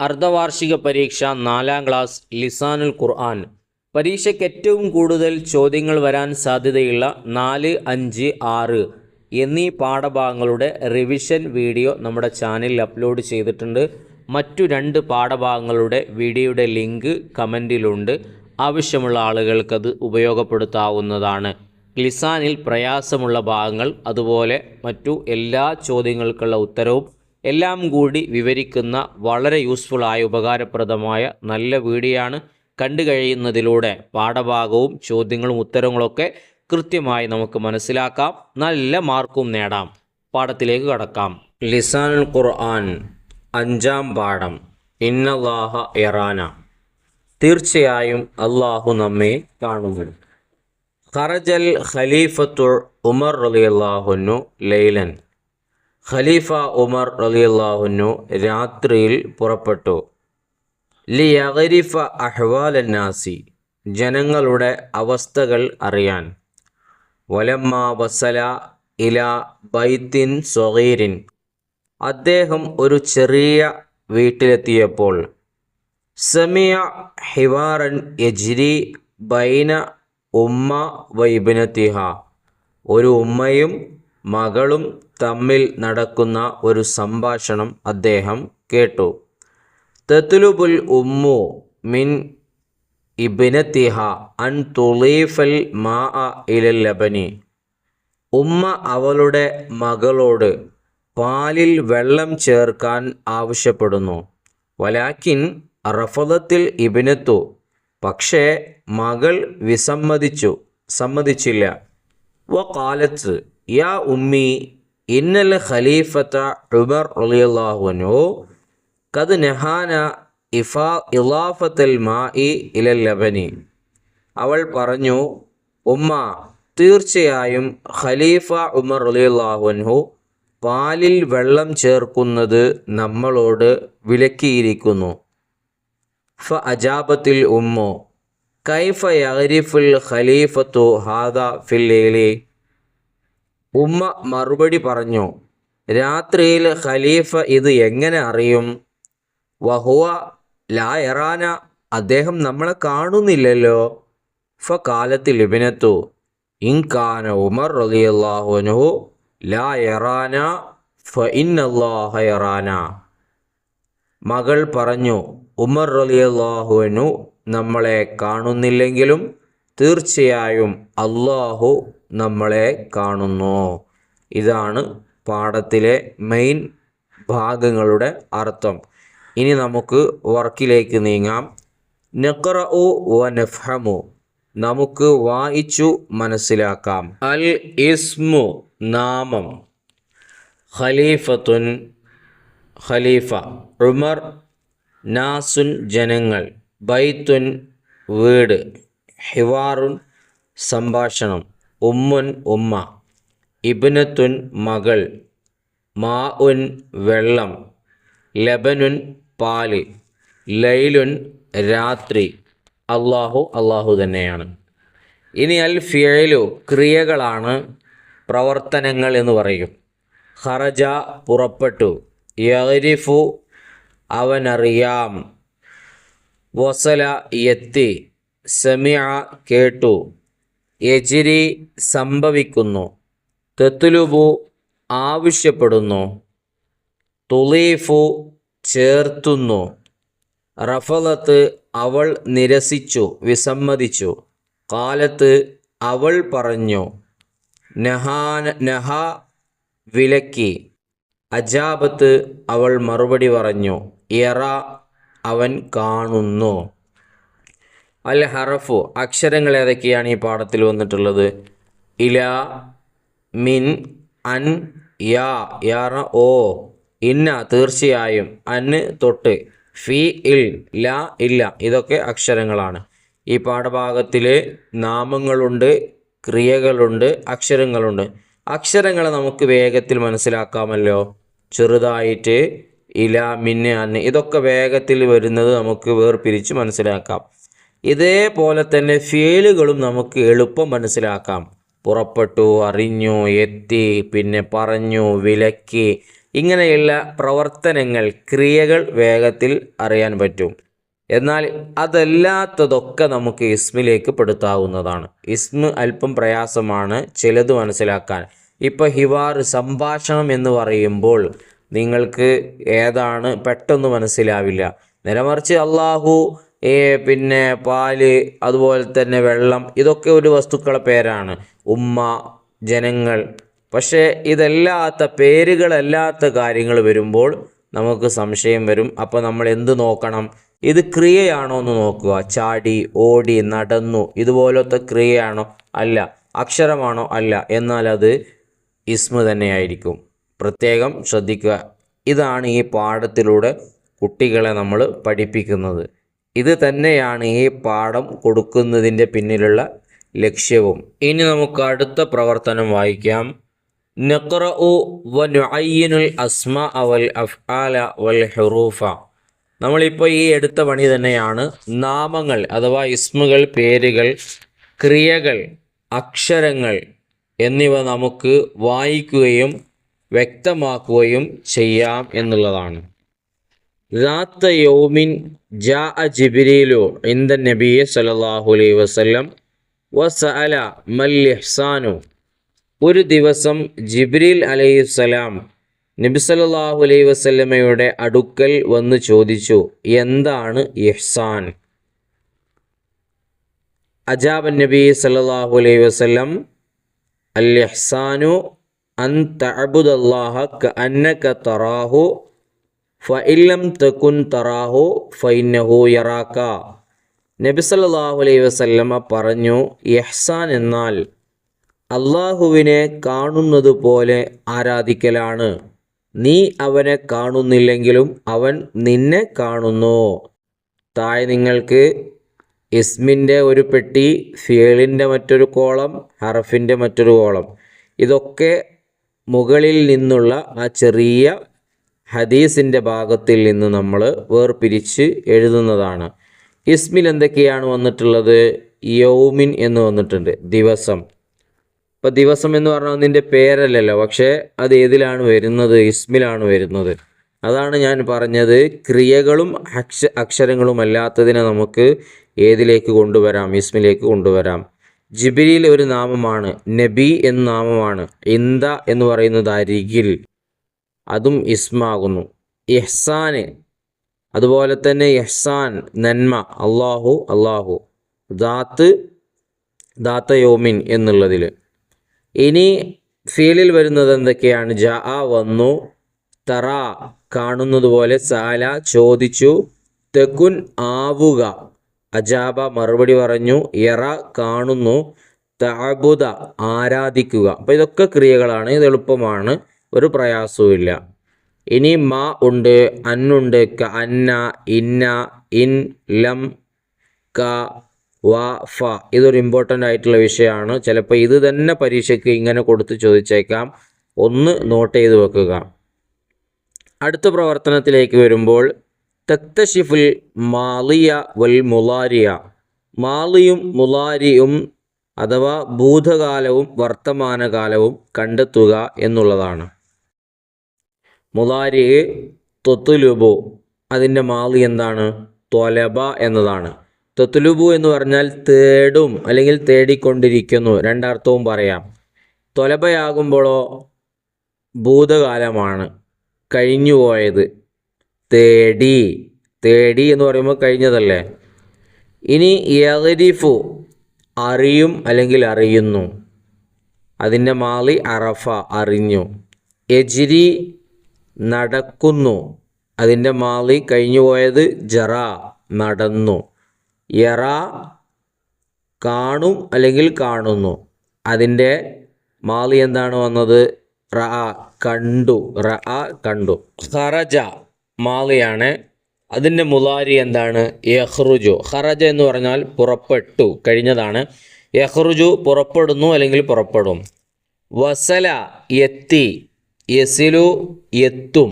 അർദ്ധവാർഷിക പരീക്ഷ നാലാം ക്ലാസ് ലിസാനുൽ ഖുർആൻ. പരീക്ഷയ്ക്ക് ഏറ്റവും കൂടുതൽ ചോദ്യങ്ങൾ വരാൻ സാധ്യതയുള്ള നാല് അഞ്ച് ആറ് എന്നീ പാഠഭാഗങ്ങളുടെ റിവിഷൻ വീഡിയോ നമ്മുടെ ചാനലിൽ അപ്ലോഡ് ചെയ്തിട്ടുണ്ട്. മറ്റു രണ്ട് പാഠഭാഗങ്ങളുടെ വീഡിയോയുടെ ലിങ്ക് കമന്റിലുണ്ട്. ആവശ്യമുള്ള ആളുകൾക്കത് ഉപയോഗപ്പെടുത്താവുന്നതാണ്. ലിസാനിൽ പ്രയാസമുള്ള ഭാഗങ്ങൾ അതുപോലെ മറ്റു എല്ലാ ചോദ്യങ്ങൾക്കുള്ള ഉത്തരവും എല്ലാം കൂടി വിവരിക്കുന്ന വളരെ യൂസ്ഫുള്ളായ ഉപകാരപ്രദമായ നല്ല വീഡിയോയാണ് കണ്ടു കഴിയുന്നതിലൂടെ പാഠഭാഗവും ചോദ്യങ്ങളും ഉത്തരങ്ങളൊക്കെ കൃത്യമായി നമുക്ക് മനസ്സിലാക്കാം. നല്ല മാർക്കും നേടാം. പാഠത്തിലേക്ക് കടക്കാം. ലിസാനുൽ ഖുർആൻ അഞ്ചാം പാഠം. ഇന്നല്ലാഹ ഇറാന തീർച്ചയായും അള്ളാഹു നമ്മെ കാണുന്നു. ഖറജൽ ഖലീഫത്തു ഉമർ റളിയല്ലാഹുന്നു ലൈലൻ. ഖലീഫ ഉമർ റലിയല്ലാഹുനു രാത്രിയിൽ പുറപ്പെട്ടു. ലിയഗരിഫ അഹ്വാലന്നാസി ജനങ്ങളുടെ അവസ്ഥകൾ അറിയാൻ. വലമ്മ വസല ഇല ബൈത്തിൻ സൊഹീരിൻ അദ്ദേഹം ഒരു ചെറിയ വീട്ടിലെത്തിയപ്പോൾ സമിയ ഹിവാറൻ യജ്രി ബൈന ഉമ്മ വൈബിനത്തിഹ. ഒരു ഉമ്മയും മകളും തമ്മിൽ നടക്കുന്ന ഒരു സംഭാഷണം അദ്ദേഹം കേട്ടു. തത്തുലുബുൽ ഉമ്മു മിൻ ഇബിനത്തിഹ അൻ തുളീഫൽ മാ ഇലൽ ലബനി. ഉമ്മ അവളുടെ മകളോട് പാലിൽ വെള്ളം ചേർക്കാൻ ആവശ്യപ്പെടുന്നു. വലാക്കിൻ റഫദത്തിൽ ഇബിനത്തു. പക്ഷേ മകൾ വിസമ്മതിച്ചു. സമ്മതിച്ചില്ല. വ കാലത്ത് യാ ഉമ്മി ഇന്നൽ ഖലീഫത്ത ഉമർ റളിയല്ലാഹുനു കത് നെഹാന ഇഫാ ഇലാഫത്തൽ മാഇ ഇലൽ ലബനി. അവൾ പറഞ്ഞു ഉമ്മ തീർച്ചയായും ഖലീഫ ഉമർ റളിയല്ലാഹുൻഹു പാലിൽ വെള്ളം ചേർക്കുന്നത് നമ്മളോട് വിലക്കിയിരിക്കുന്നു. ഫ അജാബത്തിൽ ഉമ്മു കൈഫ യഗ്രിഫുൽ ഖലീഫത്തു ഹാദ ഫില്ലേലി ലൈലി? ഉമ്മ മറുപടി പറഞ്ഞു രാത്രിയിൽ ഖലീഫ ഇത് എങ്ങനെ അറിയും? വഹുവ ലാ എറാന അദ്ദേഹം നമ്മളെ കാണുന്നില്ലല്ലോ. ഫ കാലത്തിൽ ഇബിനത്തു ഇൻകാന ഉമർ റളിയല്ലാഹുനഹു ലാ എറാന ഫ ഇന്നല്ലാഹ എറാന. മകൾ പറഞ്ഞു ഉമർ റളിയല്ലാഹുവിനു നമ്മളെ കാണുന്നില്ലെങ്കിലും തീർച്ചയായും അള്ളാഹു നമ്മളെ കാണുന്നു. ഇതാണ് പാഠത്തിലെ മെയിൻ ഭാഗങ്ങളുടെ അർത്ഥം. ഇനി നമുക്ക് വർക്കിലേക്ക് നീങ്ങാം. നഖറഉ വ നഫ്ഹമു നമുക്ക് വായിച്ചു മനസ്സിലാക്കാം. അൽ ഇസ്മു നാമം. ഖലീഫത്തുൻ ഖലീഫ. ഉമർ നാസുൻ ജനങ്ങൾ. ബൈത്തുൻ വീട്. ഹിവാറുൻ സംഭാഷണം. ഉമ്മുൻ ഉമ്മ ഇബ്നത്തുൻ മകൾ മാ ഉൻ വെള്ളം ലബനുൻ പാൽ ലൈലുൻ രാത്രി. അള്ളാഹു അള്ളാഹു തന്നെയാണ്. ഇനി അൽ ഫിയലു ക്രിയകളാണ് പ്രവർത്തനങ്ങൾ എന്ന് പറയും. ഹറജ പുറപ്പെട്ടു. യറിഫു അവനറിയാം. വസല എത്തി. സമിയ കേട്ടു. യജിരി സംഭവിക്കുന്നു. തെത്തുലുബു ആവശ്യപ്പെടുന്നു. തുളീഫു ചേർത്തുന്നു. റഫലത്ത് അവൾ നിരസിച്ചു വിസമ്മതിച്ചു. കാലത്ത് അവൾ പറഞ്ഞു നഹാന നഹ വിലക്കി. അജാബത്ത് അവൾ മറുപടി പറഞ്ഞു എറ അവൻ കാണുന്നു. അൽ ഹറഫു അക്ഷരങ്ങൾ ഏതൊക്കെയാണ് ഈ പാഠത്തിൽ വന്നിട്ടുള്ളത്? ഇല മിൻ അൻ യാ യാറ ഓ ഇന്ന തീർച്ചയായും അന് തൊട്ട് ഫി ഇൽ ല ഇല്ല ഇതൊക്കെ അക്ഷരങ്ങളാണ്. ഈ പാഠഭാഗത്തിൽ നാമങ്ങളുണ്ട് ക്രിയകളുണ്ട് അക്ഷരങ്ങളുണ്ട്. അക്ഷരങ്ങളെ നമുക്ക് വേഗത്തിൽ മനസ്സിലാക്കാമല്ലോ. ചെറുതായിട്ട് ഇല മിന്ന് അന്ന് ഇതൊക്കെ വേഗത്തിൽ വരുന്നത് നമുക്ക് വേർപിരിച്ച് മനസ്സിലാക്കാം. ഇതേപോലെ തന്നെ ഫീലുകളും നമുക്ക് എളുപ്പം മനസ്സിലാക്കാം. പുറപ്പെട്ടു അറിഞ്ഞു എത്തി പിന്നെ പറഞ്ഞു വിലക്കി. ഇങ്ങനെയുള്ള പ്രവർത്തനങ്ങൾ ക്രിയകൾ വേഗത്തിൽ അറിയാൻ പറ്റും. എന്നാൽ അതല്ലാത്തതൊക്കെ നമുക്ക് ഇസ്മിലേക്ക് പെടുത്താവുന്നതാണ്. ഇസ്മ് അല്പം പ്രയാസമാണ് ചിലത് മനസ്സിലാക്കാൻ. ഇപ്പോൾ ഹിവാർ സംഭാഷണം എന്ന് പറയുമ്പോൾ നിങ്ങൾക്ക് ഏതാണ് പെട്ടെന്ന് മനസ്സിലാവില്ല. നേരെമറിച്ച് അള്ളാഹു ഏ, പിന്നെ പാൽ അതുപോലെ തന്നെ വെള്ളം ഇതൊക്കെ ഒരു വസ്തുക്കളുടെ പേരാണ്. ഉമ്മ ജനങ്ങൾ. പക്ഷേ ഇതല്ലാത്ത പേരുകളല്ലാത്ത കാര്യങ്ങൾ വരുമ്പോൾ നമുക്ക് സംശയം വരും. അപ്പോൾ നമ്മൾ എന്ത് നോക്കണം? ഇത് ക്രിയയാണോ എന്ന് നോക്കുക. ചാടി ഓടി നടന്നു ഇതുപോലത്തെ ക്രിയയാണോ? അല്ല. അക്ഷരമാണോ? അല്ല. എന്നാൽ അത് ഇസ്മ തന്നെയായിരിക്കും. പ്രത്യേകം ശ്രദ്ധിക്കുക. ഇതാണ് ഈ പാഠത്തിലൂടെ കുട്ടികളെ നമ്മൾ പഠിപ്പിക്കുന്നത്. ഇത് തന്നെയാണ് ഈ പാഠം കൊടുക്കുന്നതിന്റെ പിന്നിലുള്ള ലക്ഷ്യവും. ഇനി നമുക്ക് അടുത്ത പ്രവർത്തനം വായിക്കാം. നഖ്റഉ വ നുഅയ്യിനുൽ അസ്മാ വൽ അഫ്ആല വൽ ഹുറൂഫ. നമ്മളിപ്പോൾ ഈ എടുത്ത പണി തന്നെയാണ് നാമങ്ങൾ അഥവാ ഇസ്മുകൾ പേരുകൾ ക്രിയകൾ അക്ഷരങ്ങൾ എന്നിവ നമുക്ക് വായിക്കുകയും വ്യക്തമാക്കുകയും ചെയ്യാം എന്നുള്ളതാണ്. ذات يوم جاء جبريل عند النبي صلى الله عليه وسلم وسأل ما الإحسان ഒരു ദിവസം ജിബ്രീൽ അലൈഹിസ്സലാം നബി സല്ലല്ലാഹു അലൈഹി വസല്ലമയുടെ അടുക്കൽ വന്ന് ചോദിച്ചു എന്താണ് ഇഹ്സാൻ അജാബൻ നബി സല്ലല്ലാഹു അലൈഹി വസല്ലം അൽ ഇഹ്സാനു അൻ തഅബുദല്ലാഹ കഅന്നക തറാഹു ഫഇല്ലം തകുൻ തറാഹു ഫൈനഹോ യറാക്ക. നബി സല്ലല്ലാഹു അലൈഹി വസല്ലമ പറഞ്ഞു ഇഹ്സാൻ എന്നാൽ അള്ളാഹുവിനെ കാണുന്നത് പോലെ ആരാധിക്കലാണ്. നീ അവനെ കാണുന്നില്ലെങ്കിലും അവൻ നിന്നെ കാണുന്നു. തായ് നിങ്ങൾക്ക് ഇസ്മിന്റെ ഒരു പെട്ടി ഫിയലിന്റെ മറ്റൊരു കോളം ഹറഫിന്റെ മറ്റൊരു കോളം. ഇതൊക്കെ മുകളിൽ നിന്നുള്ള ആ ചെറിയ ഹദീസിന്റെ ഭാഗത്തിൽ നിന്ന് നമ്മൾ വേർപിരിച്ച് എഴുതുന്നതാണ്. ഇസ്മിൽ എന്തൊക്കെയാണ് വന്നിട്ടുള്ളത്? യൗമിൻ എന്ന് വന്നിട്ടുണ്ട്. ദിവസം. ഇപ്പോൾ ദിവസം എന്ന് പറഞ്ഞാൽ ഒന്നിന്റെ പേരല്ലല്ലോ. പക്ഷേ അത് ഏതിലാണ് വരുന്നത്? ഇസ്മിലാണ് വരുന്നത്. അതാണ് ഞാൻ പറഞ്ഞത്. ക്രിയകളും അക്ഷ അക്ഷരങ്ങളും അല്ലാത്തതിനെ നമുക്ക് ഏതിലേക്ക് കൊണ്ടുവരാം? ഇസ്മിലേക്ക് കൊണ്ടുവരാം. ജിബിരിയിൽ ഒരു നാമമാണ്. നബി എന്ന നാമമാണ്. ഇന്ത എന്ന് പറയുന്നത് അരികിൽ. അതും ഇസ്മാകുന്നു. ഇഹ്സാന് അതുപോലെ തന്നെ ഇഹ്സാൻ നന്മ അള്ളാഹു അള്ളാഹു ദാത്ത് ദാത്ത യോമിൻ എന്നുള്ളതിൽ. ഇനി ഫീലിൽ വരുന്നത് എന്തൊക്കെയാണ്? ജ ആ വന്നു തറ കാണുന്നത് പോലെ സാല ചോദിച്ചു തെക്കുൻ ആവുക അജാബ മറുപടി പറഞ്ഞു എറ കാണുന്നു തഅബുദ ആരാധിക്കുക. അപ്പോൾ ഇതൊക്കെ ക്രിയകളാണ് ഇത് എളുപ്പമാണ്. ഒരു പ്രയാസവുമില്ല ഇനി മാ ഉണ്ട് അന്നുണ്ട് ക അന്ന ഇന്ന ഇൻ ലം ക വ ഫ. ഇതൊരു ഇമ്പോർട്ടന്റ് ആയിട്ടുള്ള വിഷയമാണ്. ചിലപ്പോൾ ഇത് തന്നെ പരീക്ഷയ്ക്ക് ഇങ്ങനെ കൊടുത്ത് ചോദിച്ചേക്കാം. ഒന്ന് നോട്ട് ചെയ്ത് വെക്കുക. അടുത്ത പ്രവർത്തനത്തിലേക്ക് വരുമ്പോൾ തക്തഷിഫുൽ മാലിയ വൽ മുലാരിയ. മാലിയും മുലാരിയും അഥവാ ഭൂതകാലവും വർത്തമാനകാലവും കണ്ടെത്തുക എന്നുള്ളതാണ്. മുലാരി തൊത്തുലുബു. അതിന്റെ മാളി എന്താണ്? തൊലബ എന്നതാണ്. തൊത്തുലുബു എന്ന് പറഞ്ഞാൽ തേടും അല്ലെങ്കിൽ തേടിക്കൊണ്ടിരിക്കുന്നു. രണ്ടർത്ഥവും പറയാം. തൊലബയാകുമ്പോഴോ ഭൂതകാലമാണ് കഴിഞ്ഞുപോയത് തേടി. തേടി എന്ന് പറയുമ്പോൾ കഴിഞ്ഞതല്ലേ? ഇനി യഹരിഫു അറിയും അല്ലെങ്കിൽ അറിയുന്നു. അതിന്റെ മാളി അറഫ അറിഞ്ഞു. എജിരി നടക്കുന്നു. അതിന്റെ മാളി കഴിഞ്ഞു പോയത് ജറ നടന്നു. യറ കാണും അല്ലെങ്കിൽ കാണുന്നു. അതിന്റെ മാളി എന്താണ് വന്നത്? റ കണ്ടു. റ കണ്ടു. ഖറജ മാളിയാണ്. അതിന്റെ മുലാരി എന്താണ്? യഹ്റുജു ഖറജ എന്ന് പറഞ്ഞാൽ പുറപ്പെട്ടു കഴിഞ്ഞതാണ്. യഹ്റുജു പുറപ്പെടുന്നു അല്ലെങ്കിൽ പുറപ്പെടും. വസല എത്തി. യസിലു എത്തും.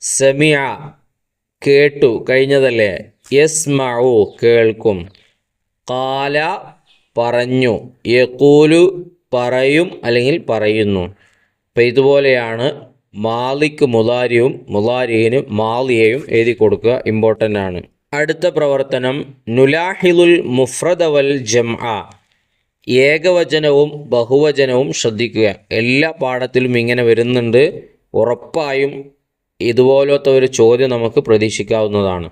സമിയ കേട്ടു കഴിഞ്ഞതല്ലേ? യസ്മഉ കേൾക്കും. കാല പറഞ്ഞു യക്കൂലു പറയും അല്ലെങ്കിൽ പറയുന്നു. അപ്പം ഇതുപോലെയാണ് മാലിക്ക് മുലാരിയും മുലാരിയിന് മാലിയെയും എഴുതി കൊടുക്കുക ഇമ്പോർട്ടന്റ് ആണ്. അടുത്ത പ്രവർത്തനം നുലാഹിലുൽ മുഫ്രദവൽ ജംഅ. ഏകവചനവും ബഹുവചനവും ശ്രദ്ധിക്കുക. എല്ലാ പാഠത്തിലും ഇങ്ങനെ വരുന്നുണ്ട്. ഉറപ്പായും ഇതുപോലത്തെ ഒരു ചോദ്യം നമുക്ക് പ്രതീക്ഷിക്കാവുന്നതാണ്.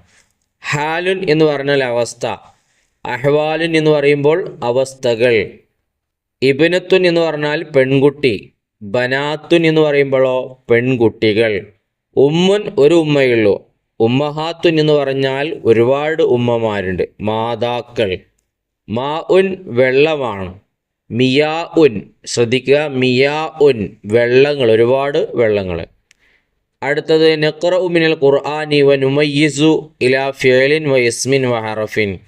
ഹാലുൻ എന്ന് പറഞ്ഞാൽ അവസ്ഥ. അഹ്വാലുൻ എന്ന് പറയുമ്പോൾ അവസ്ഥകൾ. ഇബിനത്തുൻ എന്ന് പറഞ്ഞാൽ പെൺകുട്ടി. ബനാത്തുൻ എന്ന് പറയുമ്പോഴോ പെൺകുട്ടികൾ. ഉമ്മുൻ ഒരു ഉമ്മയുള്ളൂ ഉമ്മഹാത്തുൻ എന്ന് പറഞ്ഞാൽ ഒരുപാട് ഉമ്മമാരുണ്ട്. മാതാക്കൾ. മാ ഉൻ വെള്ളമാണ്. മിയാ ഉൻ ശ്രദ്ധിക്കുക മിയാ ഉൻ വെള്ളങ്ങൾ ഒരുപാട് വെള്ളങ്ങൾ. അടുത്തത് നക്ര ഉമിനൽ ഖുർആാനി വ നുമയ്യിസു ഇലാ ഫേലിൻ വ ഇസ്മിൻ വ ഹറഫിൻ.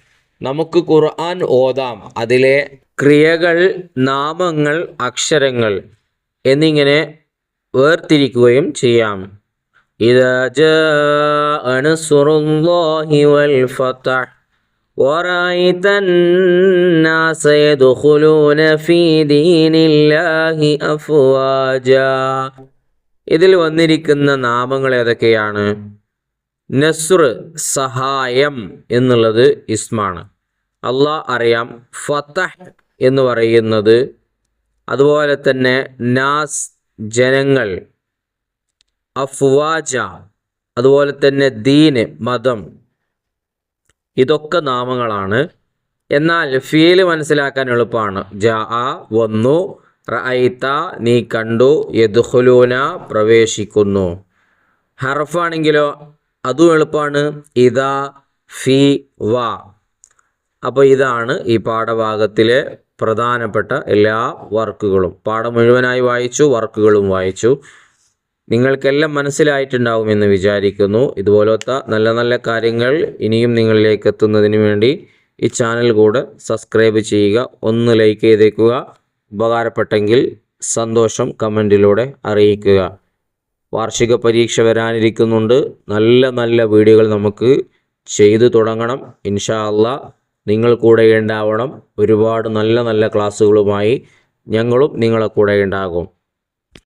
നമുക്ക് ഖുർആൻ ഓതാം. അതിലെ ക്രിയകൾ നാമങ്ങൾ അക്ഷരങ്ങൾ എന്നിങ്ങനെ വേർതിരിക്കുകയും ചെയ്യാം. ഇത് ورأيت الناس يدخلون في دين الله أفواجا ഇതിൽ വന്നിരിക്കുന്ന നാമങ്ങൾ ഏതൊക്കെയാണ് നസ്ർ സഹായം എന്നുള്ളത് ഇസ്മാണ് അള്ളാഹ് അറിയാം ഫതഹ് എന്ന് പറയുന്നത് അതുപോലെ തന്നെ നാസ് ജനങ്ങൾ അഫ്വാജ അതുപോലെ തന്നെ ദീന് മതം ഇതൊക്കെ നാമങ്ങളാണ്. എന്നാൽ ഫീൽ മനസ്സിലാക്കാൻ എളുപ്പമാണ്. ജാ വന്നു റഅത നീ കണ്ടു യദ്ഖുലൂന പ്രവേശിക്കുന്നു. ഹർഫാണെങ്കിലോ അതും എളുപ്പമാണ് ഇതാ ഫി വ. അപ്പോൾ ഇതാണ് ഈ പാഠഭാഗത്തിലെ പ്രധാനപ്പെട്ട എല്ലാ വർക്കുകളും. പാഠം മുഴുവനായി വായിച്ചു വർക്കുകളും വായിച്ചു. നിങ്ങൾക്കെല്ലാം മനസ്സിലായിട്ടുണ്ടാവുമെന്ന് വിചാരിക്കുന്നു. ഇതുപോലത്തെ നല്ല നല്ല കാര്യങ്ങൾ ഇനിയും നിങ്ങളിലേക്ക് എത്തുന്നതിന് വേണ്ടി ഈ ചാനൽ കൂടെ സബ്സ്ക്രൈബ് ചെയ്യുക ഒന്ന് ലൈക്ക് ചെയ്തേക്കുക ഉപകാരപ്പെട്ടെങ്കിൽ സന്തോഷം കമന്റിലൂടെ അറിയിക്കുക. വാർഷിക പരീക്ഷ വരാനിരിക്കുന്നുണ്ട്. നല്ല നല്ല വീഡിയോകൾ നമുക്ക് ചെയ്തു തുടങ്ങണം. ഇൻഷാ അള്ളാ നിങ്ങൾ കൂടെ ഉണ്ടാവണം. ഒരുപാട് നല്ല നല്ല ക്ലാസ്സുകളുമായി ഞങ്ങളും നിങ്ങളെ കൂടെ ഉണ്ടാകും.